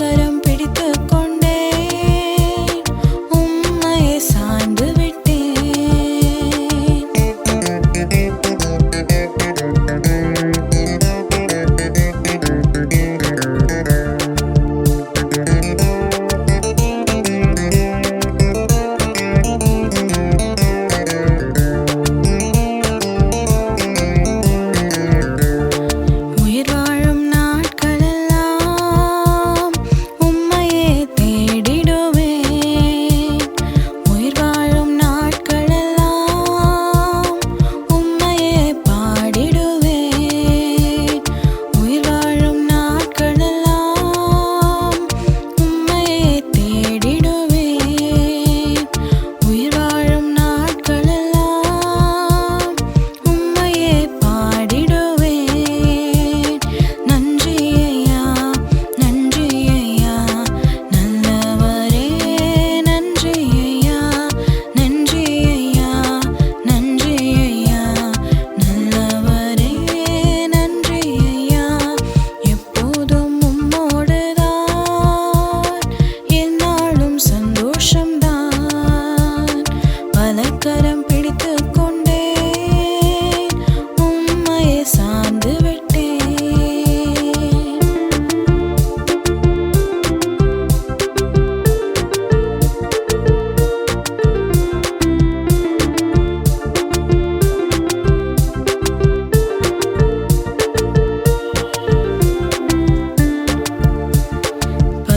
കരം പിടിത്തു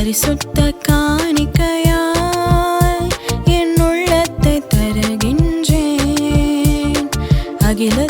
பரிசுத்த காணிக்கையாய் என் உள்ளத்தை தருகின்றேன். அகில